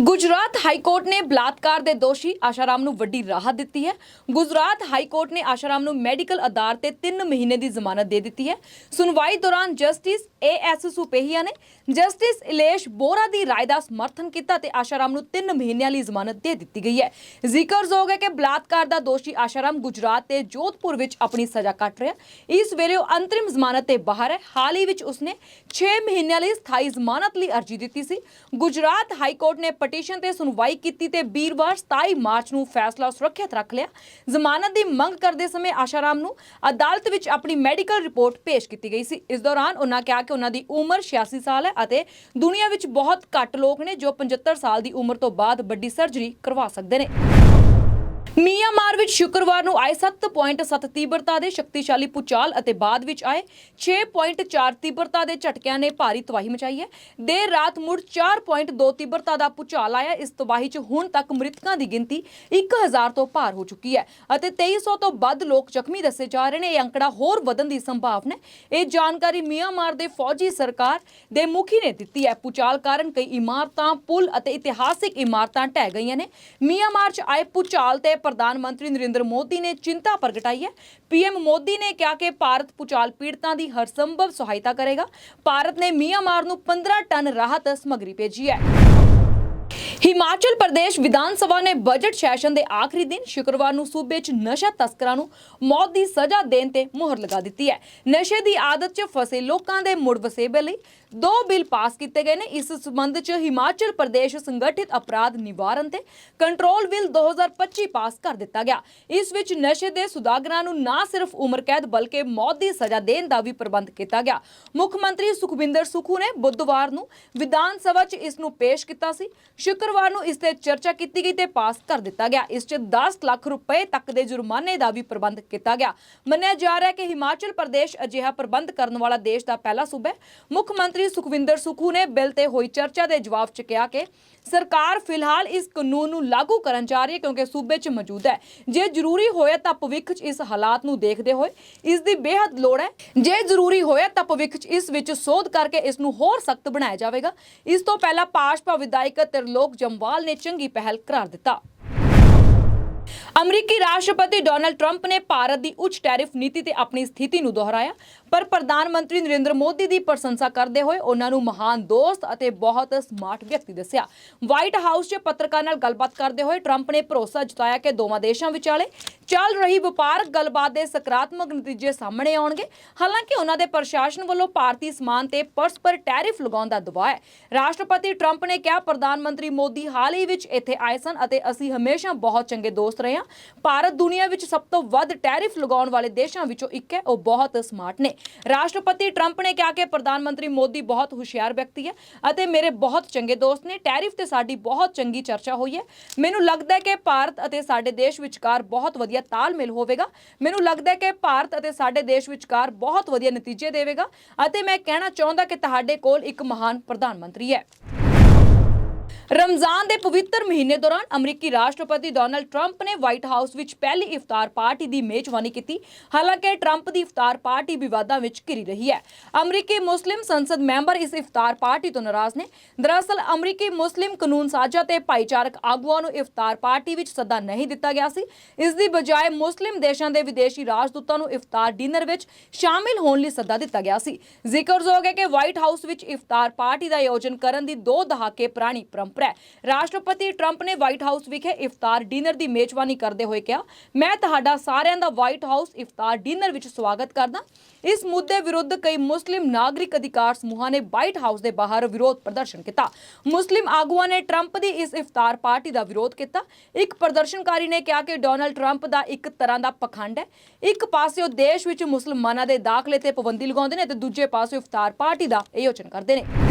Gujarat high court ਨੇ ਬਲਾਤਕਾਰ ਦੇ ਦੋਸ਼ੀ ਆਸ਼ਾਰਾਮ ਨੂੰ ਵੱਡੀ ਰਾਹਤ ਦਿੱਤੀ ਹੈ। ਗੁਜਰਾਤ ਹਾਈ ਕੋਰਟ ਨੇ ਆਸ਼ਾਰਾਮ ਨੂੰ ਮੈਡੀਕਲ ਆਧਾਰ ਤੇ 3 ਮਹੀਨੇ ਦੀ ਜ਼ਮਾਨਤ ਦੇ ਦਿੱਤੀ ਹੈ। ਸੁਣਵਾਈ ਦੌਰਾਨ ਜਸਟਿਸ ਏ ਐਸ ਸੁਪੇਹੀਆ ਨੇ ਜਸਟਿਸ ਇਲੇਸ਼ ਬੋਰਾ ਦੀ ਰਾਏ ਦਾ ਸਮਰਥਨ ਕੀਤਾ ਤੇ ਆਸ਼ਾਰਾਮ ਨੂੰ 3 ਮਹੀਨਿਆਂ ਲਈ ਜ਼ਮਾਨਤ ਦੇ ਦਿੱਤੀ ਗਈ ਹੈ। ਜ਼ਿਕਰਯੋਗ ਹੈ ਕਿ ਬਲਾਤਕਾਰ ਦਾ ਦੋਸ਼ੀ ਆਸ਼ਾਰਾਮ ਗੁਜਰਾਤ ਤੇ ਜੋਧਪੁਰ ਵਿੱਚ ਆਪਣੀ ਸਜ਼ਾ ਕੱਟ ਰਿਹਾ ਇਸ ਵੇਲੇ ਉਹ ਅੰਤਰਿਮ ਜ਼ਮਾਨਤ ਤੇ ਬਾਹਰ ਹੈ। ਹਾਲ ਹੀ ਵਿੱਚ ਉਸਨੇ 6 ਮਹੀਨਿਆਂ ਲਈ ਸਥਾਈ ਜ਼ਮਾਨਤ ਲਈ ਅਰਜ਼ੀ ਦਿੱਤੀ ਸੀ। ਗੁਜਰਾਤ ਹਾਈ ਕੋਰਟ ਨੇ ਪਟੀਸ਼ਨ ਤੇ ਸੁਣਵਾਈ ਕੀਤੀ ਤੇ ਵੀਰਵਾਰ 27 ਮਾਰਚ ਨੂੰ ਫੈਸਲਾ ਸੁਰੱਖਿਅਤ ਰੱਖ ਲਿਆ। ਜ਼ਮਾਨਤ ਦੀ ਮੰਗ ਕਰਦੇ ਸਮੇਂ ਆਸ਼ਾਰਾਮ ਨੂੰ ਅਦਾਲਤ ਵਿੱਚ ਆਪਣੀ ਮੈਡੀਕਲ ਰਿਪੋਰਟ ਪੇਸ਼ ਕੀਤੀ ਗਈ ਸੀ। ਇਸ ਦੌਰਾਨ ਉਹਨਾਂ ਕਿਹਾ ਕਿ ਉਹਨਾਂ ਦੀ ਉਮਰ 86 ਸਾਲ ਹੈ ਅਤੇ ਦੁਨੀਆ ਵਿੱਚ ਬਹੁਤ ਘੱਟ ਲੋਕ ਨੇ ਜੋ 75 ਸਾਲ ਦੀ ਉਮਰ ਤੋਂ ਬਾਅਦ ਵੱਡੀ ਸਰਜਰੀ ਕਰਵਾ ਸਕਦੇ ਨੇ। ਮਿਆਂਮਾਰ ਵਿੱਚ ਸ਼ੁੱਕਰਵਾਰ ਨੂੰ ਆਏ 7.7 ਤੀਬਰਤਾ ਦੇ ਸ਼ਕਤੀਸ਼ਾਲੀ ਪੁਚਾਲ ਅਤੇ ਬਾਅਦ ਵਿੱਚ ਆਏ 6.4 ਤੀਬਰਤਾ ਦੇ ਝਟਕਿਆਂ ਨੇ ਭਾਰੀ ਤਬਾਹੀ ਮਚਾਈ ਹੈ। ਦੇਰ ਰਾਤ ਮੁੜ 4.2 ਤੀਬਰਤਾ ਦਾ ਪੁਚਾਲ ਆਇਆ। ਇਸ ਤਬਾਹੀ 'ਚ ਹੁਣ ਤੱਕ ਮ੍ਰਿਤਕਾਂ ਦੀ ਗਿਣਤੀ 1000 ਤੋਂ ਪਾਰ ਹੋ ਚੁੱਕੀ ਹੈ ਅਤੇ 2300 ਤੋਂ ਵੱਧ ਲੋਕ ਜ਼ਖਮੀ ਦੱਸੇ ਜਾ ਰਹੇ ਨੇ। ਇਹ ਅੰਕੜਾ ਹੋਰ ਵਧਣ ਦੀ ਸੰਭਾਵਨਾ ਹੈ। ਇਹ ਜਾਣਕਾਰੀ ਮਿਆਂਮਾਰ ਦੇ ਫੌਜੀ ਸਰਕਾਰ ਦੇ ਮੁਖੀ ਨੇ ਦਿੱਤੀ ਹੈ। ਪੁਚਾਲ ਕਾਰਨ ਕਈ ਇਮਾਰਤਾਂ, ਪੁਲ ਅਤੇ ਇਤਿਹਾਸਿਕ ਇਮਾਰਤਾਂ ਢਹਿ ਗਈਆਂ ਨੇ। ਮਿਆਂਮਾਰ 'ਚ ਆਏ ਪੁਚਾਲ ਤੇ ਪ੍ਰਧਾਨ ਮੰਤਰੀ ਨਰਿੰਦਰ ਮੋਦੀ ਨੇ ਚਿੰਤਾ ਪ੍ਰਗਟਾਈ ਹੈ। ਪੀਐਮ ਮੋਦੀ ਨੇ ਕਿਹਾ ਕਿ ਭਾਰਤ ਪੁਚਾਲ ਪੀੜਤਾਂ ਦੀ ਹਰ ਸੰਭਵ ਸਹਾਇਤਾ ਕਰੇਗਾ। ਭਾਰਤ ਨੇ ਮਿਆਂਮਾਰ ਨੂੰ 15 ਟਨ ਰਾਹਤ ਸਮੱਗਰੀ ਭੇਜੀ ਹੈ। ਹਿਮਾਚਲ ਪ੍ਰਦੇਸ਼ ਵਿਧਾਨ ਸਭਾ ਨੇ ਬਜਟ ਸੈਸ਼ਨ ਦੇ ਆਖਰੀ ਦਿਨ ਸ਼ੁੱਕਰਵਾਰ ਨੂੰ ਸੂਬੇ 'ਚ ਨਸ਼ਾ ਤਸਕਰਾਂ ਨੂੰ ਮੌਤ ਦੀ ਸਜ਼ਾ ਦੇਣ ਤੇ ਮੋਹਰ ਲਗਾ ਦਿੱਤੀ ਹੈ। ਨਸ਼ੇ ਦੀ ਆਦਤ 'ਚ ਫਸੇ ਲੋਕਾਂ ਦੇ ਮੁੜ ਵਸੇਬੇ ਲਈ ਦੋ ਬਿੱਲ ਪਾਸ ਕੀਤੇ ਗਏ ਨੇ। ਇਸ ਸਬੰਧ 'ਚ ਹਿਮਾਚਲ ਪ੍ਰਦੇਸ਼ ਸੰਗਠਿਤ ਅਪਰਾਧ ਨਿਵਾਰਨ ਤੇ ਕੰਟਰੋਲ ਬਿੱਲ 2025 ਪਾਸ ਕਰ ਦਿੱਤਾ ਗਿਆ। ਇਸ ਵਿੱਚ ਨਸ਼ੇ ਦੇ ਸੁਦਾਗਰਾਂ ਨੂੰ ਨਾ ਸਿਰਫ ਉਮਰ ਕੈਦ ਬਲਕਿ ਮੌਤ ਦੀ ਸਜ਼ਾ ਦੇਣ ਦਾ ਵੀ ਪ੍ਰਬੰਧ ਕੀਤਾ ਗਿਆ। ਮੁੱਖ ਮੰਤਰੀ ਸੁਖਵਿੰਦਰ ਸੁਖੂ ਨੇ ਬੁੱਧਵਾਰ ਨੂੰ ਵਿਧਾਨ ਸਭਾ 'ਚ ਇਸ ਨੂੰ ਪੇਸ਼ ਕੀਤਾ ਸੀ। ਸ਼ੁੱਕਰਵਾਰ ਨੂੰ ਇਸ ਤੇ ਚਰਚਾ ਕੀਤੀ ਗਈ ਤੇ ਪਾਸ ਕਰ ਦਿੱਤਾ ਗਿਆ। ਇਸ 'ਚ 10 ਲੱਖ ਰੁਪਏ ਤੱਕ ਦੇ ਜੁਰਮਾਨੇ ਦਾ ਵੀ ਪ੍ਰਬੰਧ ਕੀਤਾ ਗਿਆ। ਮੰਨਿਆ ਜਾ ਰਿਹਾ ਹੈ ਕਿ ਹਿਮਾਚਲ ਪ੍ਰਦੇਸ਼ ਅਜਿਹਾ ਪ੍ਰਬੰਧ ਕਰਨ ਵਾਲਾ ਦੇਸ਼ ਦਾ ਪਹਿਲਾ ਸੂਬਾ ਹੈ। ਮੁੱਖ ਮੰਤਰੀ ਸੁਖਵਿੰਦਰ ਸੁਖੂ ਨੇ ਬਿੱਲ ਤੇ ਹੋਈ ਚਰਚਾ ਦੇ ਜਵਾਬ 'ਚ ਕਿਹਾ ਕਿ ਸਰਕਾਰ ਫਿਲਹਾਲ ਇਸ ਕਾਨੂੰਨ ਨੂੰ ਲਾਗੂ ਕਰਨ ਜਾ ਰਹੀ ਹੈ ਕਿਉਂਕਿ ਸੂਬੇ 'ਚ ਮੌਜੂਦ ਹੈ। ਜੇ ਜ਼ਰੂਰੀ ਹੋਇਆ ਤਾਂ ਭਵਿੱਖ 'ਚ ਇਸ ਹਾਲਾਤ ਨੂੰ ਦੇਖਦੇ ਹੋਏ ਇਸ ਦੀ ਬੇਹੱਦ ਲੋੜ ਹੈ। ਜੇ ਜ਼ਰੂਰੀ ਹੋਇਆ ਤਾਂ ਭਵਿੱਖ 'ਚ ਇਸ ਵਿੱਚ ਸੋਧ ਕਰਕੇ ਇਸ ਨੂੰ ਹੋਰ ਸਖਤ ਬਣਾਇਆ ਜਾਵੇਗਾ। ਇਸ ਤੋਂ ਪਹਿਲਾਂ ਭਾਜਪਾ ਵਿਧਾਇਕ ਤਿਰਲੋਕ ਜੰਵਾਲ ਨੇ ਚੰਗੀ ਪਹਿਲ ਕਰਾਰ ਦਿੱਤਾ। ਅਮਰੀਕੀ ਰਾਸ਼ਟਰਪਤੀ ਡੋਨਲਡ ਟਰੰਪ ਨੇ ਭਾਰਤ ਦੀ ਉੱਚ ਟੈਰਿਫ ਨੀਤੀ ਤੇ ਆਪਣੀ ਸਥਿਤੀ ਨੂੰ ਦੁਹਰਾਇਆ, ਪਰ ਪ੍ਰਧਾਨ ਮੰਤਰੀ ਨਰਿੰਦਰ ਮੋਦੀ ਦੀ ਪ੍ਰਸ਼ੰਸਾ ਕਰਦੇ ਹੋਏ ਉਹਨਾਂ ਨੂੰ ਮਹਾਨ ਦੋਸਤ ਅਤੇ ਬਹੁਤ ਸਮਾਰਟ ਵਿਅਕਤੀ ਦੱਸਿਆ। ਵਾਈਟ ਹਾਊਸ 'ਚ ਪੱਤਰਕਾਰ ਨਾਲ ਗੱਲਬਾਤ ਕਰਦੇ ਹੋਏ ਟਰੰਪ ਨੇ ਭਰੋਸਾ ਜਤਾਇਆ ਕਿ ਦੋਵਾਂ ਦੇਸ਼ਾਂ ਵਿਚਾਲੇ ਚੱਲ ਰਹੀ ਵਪਾਰਕ ਗੱਲਬਾਤ ਦੇ ਸਕਾਰਾਤਮਕ ਨਤੀਜੇ ਸਾਹਮਣੇ ਆਉਣਗੇ। ਹਾਲਾਂਕਿ ਉਹਨਾਂ ਦੇ ਪ੍ਰਸ਼ਾਸਨ ਵੱਲੋਂ ਭਾਰਤੀ ਸਮਾਨ ਤੇ ਪਰਸਪਰ ਟੈਰਿਫ ਲਗਾਉਣ ਦਾ ਦਬਾਅ ਹੈ। ਰਾਸ਼ਟਰਪਤੀ ਟਰੰਪ ਨੇ ਕਿਹਾ, ਪ੍ਰਧਾਨ ਮੰਤਰੀ ਮੋਦੀ ਹਾਲ ਹੀ ਵਿੱਚ ਇੱਥੇ ਆਏ ਸਨ ਅਤੇ ਅਸੀਂ ਹਮੇਸ਼ਾ ਬਹੁਤ ਚੰਗੇ ਦੋਸਤ ਰਹੇ ਹਾਂ। ਭਾਰਤ ਦੁਨੀਆ ਵਿੱਚ ਸਭ ਤੋਂ ਵੱਧ ਟੈਰਿਫ ਲਗਾਉਣ ਵਾਲੇ ਦੇਸ਼ਾਂ ਵਿੱਚੋਂ ਇੱਕ ਹੈ, ਉਹ ਬਹੁਤ ਸਮਾਰਟ ਨੇ। ਰਾਸ਼ਟਰਪਤੀ ਟਰੰਪ ਨੇ ਕਿਹਾ ਕਿ ਪ੍ਰਧਾਨ ਮੰਤਰੀ ਮੋਦੀ ਬਹੁਤ ਹੁਸ਼ਿਆਰ ਵਿਅਕਤੀ ਹੈ ਅਤੇ ਮੇਰੇ ਬਹੁਤ ਚੰਗੇ ਦੋਸਤ ਨੇ। ਟੈਰਿਫ ਤੇ ਸਾਡੀ ਬਹੁਤ ਚੰਗੀ ਚਰਚਾ ਹੋਈ ਹੈ। ਮੈਨੂੰ ਲੱਗਦਾ ਹੈ ਕਿ ਭਾਰਤ ਅਤੇ ਸਾਡੇ ਦੇਸ਼ ਵਿਚਕਾਰ ਬਹੁਤ ਵਧੀਆ ਤਾਲਮੇਲ ਹੋਵੇਗਾ। ਮੈਨੂੰ ਲੱਗਦਾ ਹੈ ਕਿ ਭਾਰਤ ਅਤੇ ਸਾਡੇ ਦੇਸ਼ ਵਿਚਕਾਰ ਬਹੁਤ ਵਧੀਆ ਨਤੀਜੇ ਦੇਵੇਗਾ ਅਤੇ ਮੈਂ ਕਹਿਣਾ ਚਾਹੁੰਦਾ ਕਿ ਤੁਹਾਡੇ ਕੋਲ ਇੱਕ ਮਹਾਨ ਪ੍ਰਧਾਨ ਮੰਤਰੀ ਹੈ। ਰਮਜ਼ਾਨ ਦੇ ਪਵਿੱਤਰ ਮਹੀਨੇ ਦੌਰਾਨ ਅਮਰੀਕੀ ਰਾਸ਼ਟਰਪਤੀ ਡੋਨਲਡ ਟਰੰਪ ਨੇ ਵਾਈਟ ਹਾਊਸ ਵਿੱਚ ਪਹਿਲੀ ਇਫਤਾਰ ਪਾਰਟੀ ਦੀ ਮੇਜ਼ਬਾਨੀ ਕੀਤੀ। ਹਾਲਾਂਕਿ ਟਰੰਪ ਦੀ ਇਫਤਾਰ ਪਾਰਟੀ ਵਿਵਾਦਾਂ ਵਿੱਚ ਘਿਰੀ ਰਹੀ ਹੈ। ਅਮਰੀਕੀ ਮੁਸਲਿਮ ਸੰਸਦ ਮੈਂਬਰ ਇਸ ਇਫਤਾਰ ਪਾਰਟੀ ਤੋਂ ਨਾਰਾਜ਼ ਨੇ। ਦਰਅਸਲ, ਅਮਰੀਕੀ ਮੁਸਲਿਮ ਕਾਨੂੰਨ ਸਾਜ਼ਾ ਤੇ ਭਾਈਚਾਰਕ ਆਗੂਆਂ ਨੂੰ ਇਫਤਾਰ ਪਾਰਟੀ ਵਿੱਚ ਸੱਦਾ ਨਹੀਂ ਦਿੱਤਾ ਗਿਆ ਸੀ। ਇਸ ਦੀ ਬਜਾਏ ਮੁਸਲਿਮ ਦੇਸ਼ਾਂ ਦੇ ਵਿਦੇਸ਼ੀ ਰਾਜਦੂਤਾਂ ਨੂੰ ਇਫਤਾਰ ਡਿਨਰ ਵਿੱਚ ਸ਼ਾਮਿਲ ਹੋਣ ਲਈ ਸੱਦਾ ਦਿੱਤਾ ਗਿਆ ਸੀ। ਜ਼ਿਕਰਯੋਗ ਹੈ ਕਿ ਵਾਈਟ ਹਾਊਸ ਵਿੱਚ ਇਫਤਾਰ ਪਾਰਟੀ ਦਾ ਆਯੋਜਨ ਕਰਨ ਦੀ ਦੋ ਦਹਾਕੇ ਪੁਰਾਣੀ ਪਰੰਪਰਾ ਹੈ। ਰਾਸ਼ਟਰਪਤੀ ਟਰੰਪ ਨੇ ਵਾਈਟ ਹਾਊਸ ਵਿਖੇ ਇਫਤਾਰ ਡਿਨਰ ਦੀ ਮੇਜ਼ਬਾਨੀ ਕਰਦੇ ਹੋਏ ਕਿਹਾ, ਮੈਂ ਤੁਹਾਡਾ ਸਾਰਿਆਂ ਦਾ ਵਾਈਟ ਹਾਊਸ ਇਫਤਾਰ ਡਿਨਰ ਵਿੱਚ ਸਵਾਗਤ ਕਰਦਾ। ਇਸ ਮੁੱਦੇ ਵਿਰੁੱਧ ਕਈ ਮੁਸਲਿਮ ਨਾਗਰਿਕ ਅਧਿਕਾਰ ਸਮੂਹਾਂ ਨੇ ਵਾਈਟ ਹਾਊਸ ਦੇ ਬਾਹਰ ਵਿਰੋਧ ਪ੍ਰਦਰਸ਼ਨ ਕੀਤਾ। ਮੁਸਲਿਮ ਆਗੂਆਂ ਨੇ ਟਰੰਪ ਦੀ ਇਸ ਇਫਤਾਰ ਪਾਰਟੀ ਦਾ ਵਿਰੋਧ ਕੀਤਾ। ਇੱਕ ਪ੍ਰਦਰਸ਼ਨਕਾਰੀ ਨੇ ਕਿਹਾ ਕਿ ਡੋਨਲਡ ਟਰੰਪ ਦਾ ਇੱਕ ਤਰ੍ਹਾਂ ਦਾ ਪਖੰਡ ਹੈ। ਇੱਕ ਪਾਸੇ ਉਹ ਦੇਸ਼ ਵਿੱਚ ਮੁਸਲਮਾਨਾਂ ਦੇ ਦਾਖਲੇ ਤੇ ਪਾਬੰਦੀ ਲਗਾਉਂਦੇ ਨੇ ਤੇ ਦੂਜੇ ਪਾਸੇ ਇਫਤਾਰ ਪਾਰਟੀ ਦਾ ਆਯੋਜਨ ਕਰਦੇ ਨੇ।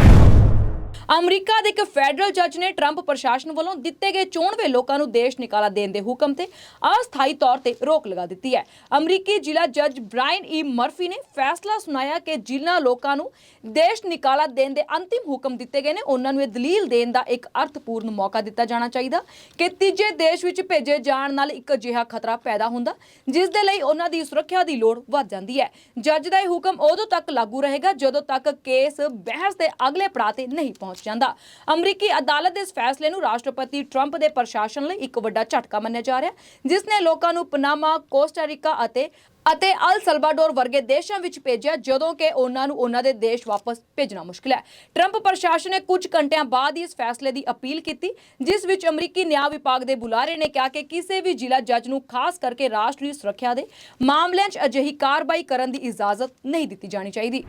ਅਮਰੀਕਾ ਦੇ ਇੱਕ ਫੈਡਰਲ ਜੱਜ ਨੇ ਟਰੰਪ ਪ੍ਰਸ਼ਾਸਨ ਵੱਲੋਂ ਦਿੱਤੇ ਗਏ ਚੋਣਵੇਂ ਲੋਕਾਂ ਨੂੰ ਦੇਸ਼ ਨਿਕਾਲਾ ਦੇਣ ਦੇ ਹੁਕਮ ਤੇ ਅਸਥਾਈ ਤੌਰ ਤੇ ਰੋਕ ਲਗਾ ਦਿੱਤੀ ਹੈ। ਅਮਰੀਕੀ ਜ਼ਿਲ੍ਹਾ ਜੱਜ ਬ੍ਰਾਇਨ ਈ ਮਰਫੀ ਨੇ ਫੈਸਲਾ ਸੁਣਾਇਆ ਕਿ ਜਿਨ੍ਹਾਂ ਲੋਕਾਂ ਨੂੰ ਦੇਸ਼ ਨਿਕਾਲਾ ਦੇਣ ਦੇ ਅੰਤਿਮ ਹੁਕਮ ਦਿੱਤੇ ਗਏ ਨੇ, ਉਹਨਾਂ ਨੂੰ ਇਹ ਦਲੀਲ ਦੇਣ ਦਾ ਇੱਕ ਅਰਥਪੂਰਨ ਮੌਕਾ ਦਿੱਤਾ ਜਾਣਾ ਚਾਹੀਦਾ ਕਿ ਤੀਜੇ ਦੇਸ਼ ਵਿੱਚ ਭੇਜੇ ਜਾਣ ਨਾਲ ਇੱਕ ਅਜਿਹਾ ਖਤਰਾ ਪੈਦਾ ਹੁੰਦਾ, ਜਿਸ ਦੇ ਲਈ ਉਹਨਾਂ ਦੀ ਸੁਰੱਖਿਆ ਦੀ ਲੋੜ ਵੱਧ ਜਾਂਦੀ ਹੈ। ਜੱਜ ਦਾ ਇਹ ਹੁਕਮ ਉਦੋਂ ਤੱਕ ਲਾਗੂ ਰਹੇਗਾ ਜਦੋਂ ਤੱਕ ਕੇਸ ਬਹਿਸ ਦੇ ਅਗਲੇ ਪੜਾਅ ਤੇ ਨਹੀਂ ਪਹੁੰਚ ਜਾਂਦਾ। ਅਮਰੀਕੀ ਅਦਾਲਤ ਦੇ ਇਸ ਫੈਸਲੇ ਨੂੰ ਰਾਸ਼ਟਰਪਤੀ ਟਰੰਪ ਦੇ ਪ੍ਰਸ਼ਾਸਨ ਲਈ ਇੱਕ ਵੱਡਾ ਝਟਕਾ ਮੰਨਿਆ ਜਾ ਰਿਹਾ ਜਿਸ ਨੇ ਲੋਕਾਂ ਨੂੰ ਪਨਾਮਾ ਕੋਸਟਾਰੀਕਾ ਅਤੇ ਅਤੇ ਅਲ ਸਲਵਾਡੋਰ ਵਰਗੇ ਦੇਸ਼ਾਂ ਵਿੱਚ ਭੇਜਿਆ, ਜਦੋਂ ਕਿ ਉਹਨਾਂ ਨੂੰ ਉਹਨਾਂ ਦੇ ਦੇਸ਼ ਵਾਪਸ ਭੇਜਣਾ ਮੁਸ਼ਕਿਲ ਹੈ। ਟਰੰਪ ਪ੍ਰਸ਼ਾਸਨ ਨੇ ਕੁਝ ਘੰਟਿਆਂ ਬਾਅਦ ਇਸ ਫੈਸਲੇ ਦੀ ਅਪੀਲ ਕੀਤੀ, ਜਿਸ ਵਿੱਚ ਅਮਰੀਕੀ ਨਿਆਂ ਵਿਭਾਗ ਦੇ ਬੁਲਾਰੇ ਨੇ ਕਿਹਾ ਕਿ ਕਿਸੇ ਵੀ ਜ਼ਿਲ੍ਹਾ ਜੱਜ ਨੂੰ ਖਾਸ ਕਰਕੇ ਰਾਸ਼ਟਰੀ ਸੁਰੱਖਿਆ ਦੇ ਮਾਮਲਿਆਂ 'ਚ ਅਜਿਹੀ ਕਾਰਵਾਈ ਕਰਨ ਦੀ ਇਜਾਜ਼ਤ ਨਹੀਂ ਦਿੱਤੀ ਜਾਣੀ ਚਾਹੀਦੀ।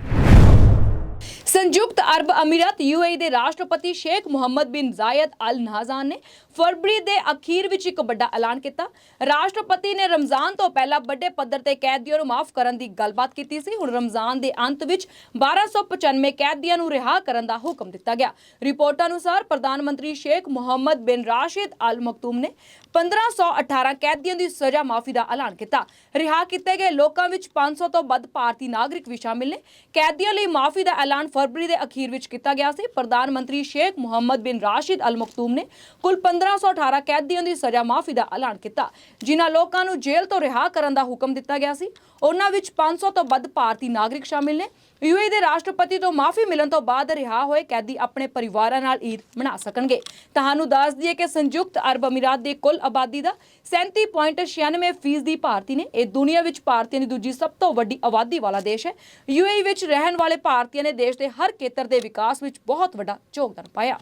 ਸੰਯੁਕਤ ਅਰਬ ਅਮੀਰਾਤ ਯੂਏਈ ਦੇ ਰਾਸ਼ਟਰਪਤੀ ਸ਼ੇਖ ਮੁਹੰਮਦ ਬਿਨ ਜ਼ਾਇਦ ਅਲ ਨਹਾਜ਼ਾਨ ਨੇ ਫਰਵਰੀ ਦੇ ਅਖੀਰ ਵਿੱਚ ਇੱਕ ਵੱਡਾ ਐਲਾਨ ਕੀਤਾ। ਰਾਸ਼ਟਰਪਤੀ ਨੇ ਰਮਜ਼ਾਨ ਤੋਂ ਪਹਿਲਾਂ ਵੱਡੇ ਪੱਧਰ ਤੇ ਕੈਦੀਆਂ ਨੂੰ ਮਾਫ ਕਰਨ ਦੀ ਗੱਲਬਾਤ ਕੀਤੀ ਸੀ। ਹੁਣ ਰਮਜ਼ਾਨ ਦੇ ਅੰਤ ਵਿੱਚ 1295 ਕੈਦੀਆਂ ਨੂੰ ਰਿਹਾ ਕਰਨ ਦਾ ਹੁਕਮ ਦਿੱਤਾ ਗਿਆ। ਰਿਪੋਰਟਾਂ ਅਨੁਸਾਰ ਪ੍ਰਧਾਨ ਮੰਤਰੀ ਸ਼ੇਖ ਮੁਹੰਮਦ ਬਿਨ ਰਾਸ਼ਿਦ ਅਲ ਮਕਤੂਮ ਨੇ 1518 ਕੈਦੀਆਂ ਦੀ ਸਜ਼ਾ ਮਾਫੀ ਦਾ ਐਲਾਨ ਕੀਤਾ। ਰਿਹਾ ਕੀਤੇ ਗਏ ਲੋਕਾਂ ਵਿੱਚ 500 ਤੋਂ ਵੱਧ ਭਾਰਤੀ ਨਾਗਰਿਕ ਵੀ ਸ਼ਾਮਿਲ ਨੇ। ਕੈਦੀਆਂ ਲਈ ਮਾਫੀ ਦਾ ਐਲਾਨ ਫਰਵਰੀ ਦੇ ਅਖੀਰ ਵਿੱਚ ਕੀਤਾ ਗਿਆ ਸੀ। ਪ੍ਰਧਾਨ ਮੰਤਰੀ ਸ਼ੇਖ ਮੁਹੰਮਦ ਬਿਨ ਰਾਸ਼ਿਦ ਅਲ ਮਕਤੂਮ ਨੇ ਕੁੱਲ 1518 ਕੈਦੀਆਂ ਦੀ ਸਜ਼ਾ ਮਾਫੀ ਦਾ ਐਲਾਨ ਕੀਤਾ, ਜਿਨ੍ਹਾਂ ਲੋਕਾਂ ਨੂੰ ਜੇਲ੍ਹ ਤੋਂ ਰਿਹਾ ਕਰਨ ਦਾ ਹੁਕਮ ਦਿੱਤਾ ਗਿਆ ਸੀ। ਉਹਨਾਂ ਵਿੱਚ 500 ਤੋਂ ਵੱਧ ਭਾਰਤੀ ਨਾਗਰਿਕ ਸ਼ਾਮਿਲ ਨੇ। ਯੂਏਈ ਦੇ ਰਾਸ਼ਟਰਪਤੀ ਤੋਂ ਮਾਫੀ ਮਿਲਣ ਤੋਂ ਬਾਅਦ ਰਿਹਾ ਹੋਏ ਕੈਦੀ ਆਪਣੇ ਪਰਿਵਾਰਾਂ ਨਾਲ ਈਦ ਮਨਾ ਸਕਣਗੇ। ਤੁਹਾਨੂੰ ਦੱਸ ਦਈਏ ਕਿ ਸੰਯੁਕਤ ਅਰਬ ਅਮੀਰਾਤ ਦੀ ਕੁੱਲ ਆਬਾਦੀ ਦਾ 37.96% ਫੀਸਦੀ ਭਾਰਤੀ ਨੇ। ਇਹ ਦੁਨੀਆ ਵਿੱਚ ਭਾਰਤੀਆਂ ਦੀ ਦੂਜੀ ਸਭ ਤੋਂ ਵੱਡੀ ਆਬਾਦੀ ਵਾਲਾ ਦੇਸ਼ ਹੈ। ਯੂਏਈ ਵਿੱਚ ਰਹਿਣ ਵਾਲੇ ਭਾਰਤੀਆਂ ਨੇ ਦੇਸ਼ ਦੇ ਹਰ ਖੇਤਰ ਦੇ ਵਿਕਾਸ ਵਿੱਚ ਬਹੁਤ ਵੱਡਾ ਯੋਗਦਾਨ ਪਾਇਆ।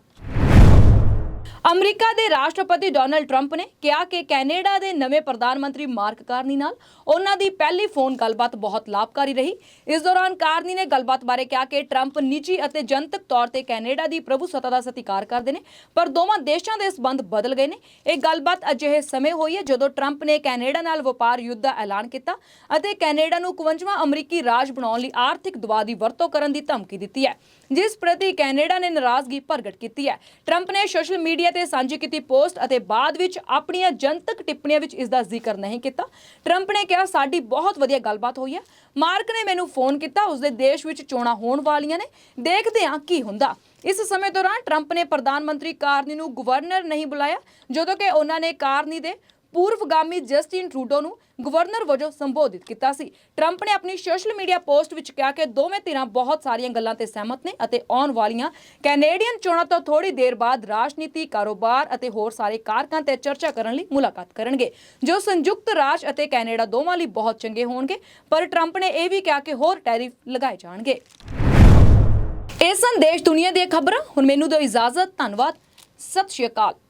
ਅਮਰੀਕਾ ਦੇ ਰਾਸ਼ਟਰਪਤੀ ਡੋਨਲਡ ਟਰੰਪ ਨੇ ਕਿਹਾ ਕਿ ਕੈਨੇਡਾ ਦੇ ਨਵੇਂ ਪ੍ਰਧਾਨ ਮੰਤਰੀ ਮਾਰਕ ਕਾਰਨੀ ਨਾਲ ਉਹਨਾਂ ਦੀ ਪਹਿਲੀ ਫੋਨ ਗੱਲਬਾਤ ਬਹੁਤ ਲਾਭਕਾਰੀ ਰਹੀ। ਇਸ ਦੌਰਾਨ ਕਾਰਨੀ ਨੇ ਗੱਲਬਾਤ ਬਾਰੇ ਕਿਹਾ ਕਿ ਟਰੰਪ ਨਿੱਜੀ ਅਤੇ ਜਨਤਕ ਤੌਰ ਤੇ ਕੈਨੇਡਾ ਦੀ ਪ੍ਰਭੂ ਸੱਤਾ ਦਾ ਸਤਿਕਾਰ ਕਰਦੇ ਨੇ, ਪਰ ਦੋਵਾਂ ਦੇਸ਼ਾਂ ਦੇ ਸਬੰਧ ਬਦਲ ਗਏ ਨੇ। ਇਹ ਗੱਲਬਾਤ ਅਜਿਹੇ ਸਮੇਂ ਹੋਈ ਹੈ ਜਦੋਂ ਟਰੰਪ ਨੇ ਕੈਨੇਡਾ ਨਾਲ ਵਪਾਰ ਯੁੱਧ ਦਾ ਐਲਾਨ ਕੀਤਾ ਅਤੇ ਕੈਨੇਡਾ ਨੂੰ 51ਵਾਂ ਅਮਰੀਕੀ ਰਾਜ ਬਣਾਉਣ ਲਈ ਆਰਥਿਕ ਦਬਾਅ ਦੀ ਵਰਤੋਂ ਕਰਨ ਦੀ ਧਮਕੀ ਦਿੱਤੀ ਹੈ, ਜਿਸ ਪ੍ਰਤੀ ਕੈਨੇਡਾ ਨੇ ਨਾਰਾਜ਼ਗੀ ਪ੍ਰਗਟ ਕੀਤੀ ਹੈ। ਟਰੰਪ ਨੇ ਸੋਸ਼ਲ ਮੀਡੀਆ ਤੇ ਸਾਂਝੀ ਕੀਤੀ ਪੋਸਟ ਅਤੇ ਬਾਅਦ ਵਿੱਚ ਆਪਣੀਆਂ ਜਨਤਕ ਟਿੱਪਣੀਆਂ ਵਿੱਚ ਇਸ ਦਾ ਜ਼ਿਕਰ ਨਹੀਂ ਕੀਤਾ। ਟਰੰਪ ਨੇ ਕਿਹਾ, ਸਾਡੀ ਬਹੁਤ ਵਧੀਆ ਗੱਲਬਾਤ ਹੋਈ ਹੈ। ਮਾਰਕ ਨੇ ਮੈਨੂੰ ਫੋਨ ਕੀਤਾ, ਉਸਦੇ ਦੇਸ਼ ਵਿੱਚ ਚੋਣਾਂ ਹੋਣ ਵਾਲੀਆਂ ਨੇ। ਦੇਖਦੇ ਹਾਂ ਕੀ ਹੁੰਦਾ। ਇਸ ਸਮੇਂ ਦੌਰਾਨ ਟਰੰਪ ਨੇ ਪ੍ਰਧਾਨ ਮੰਤਰੀ ਕਾਰਨੀ ਨੂੰ ਗਵਰਨਰ ਨਹੀਂ ਬੁਲਾਇਆ, ਜਦੋਂ ਕਿ ਉਹਨਾਂ ਨੇ ਕਾਰਨੀ ਦੇ ਪੂਰਵਗਾਮੀ ਜਸਟਿਨ ਟਰੂਡੋ ਨੂੰ ਗਵਰਨਰ ਵਜੋਂ ਸੰਬੋਧਿਤ ਕੀਤਾ ਸੀ। ਟਰੰਪ ਨੇ ਆਪਣੀ ਸੋਸ਼ਲ ਮੀਡੀਆ ਪੋਸਟ ਵਿੱਚ ਕਿਹਾ ਕਿ ਦੋਵੇਂ ਧਿਰਾਂ ਬਹੁਤ ਸਾਰੀਆਂ ਗੱਲਾਂ ਤੇ ਸਹਿਮਤ ਨੇ ਅਤੇ ਆਉਣ ਵਾਲੀਆਂ ਕੈਨੇਡੀਅਨ ਚੋਣਾਂ ਤੋਂ ਥੋੜੀ ਦੇਰ ਬਾਅਦ ਰਾਜਨੀਤੀ, ਕਾਰੋਬਾਰ ਅਤੇ ਹੋਰ ਸਾਰੇ ਕਾਰਕਾਂ ਤੇ ਚਰਚਾ ਕਰਨ ਲਈ ਮੁਲਾਕਾਤ ਕਰਨਗੇ, ਜੋ ਸੰਯੁਕਤ ਰਾਜ ਅਤੇ ਕੈਨੇਡਾ ਦੋਵਾਂ ਲਈ ਬਹੁਤ ਚੰਗੇ ਹੋਣਗੇ, ਪਰ ਟਰੰਪ ਨੇ ਇਹ ਵੀ ਕਿਹਾ ਕਿ ਹੋਰ ਟੈਰਿਫ ਲਗਾਏ ਜਾਣਗੇ। ਇਹ ਸੰਦੇਸ਼ ਦੁਨੀਆ ਦੀਆਂ ਖਬਰਾਂ, ਹੁਣ ਮੈਨੂੰ ਦਿਓ ਇਜਾਜ਼ਤ, ਧੰਨਵਾਦ, ਸਤਿ ਸ਼੍ਰੀ ਅਕਾਲ।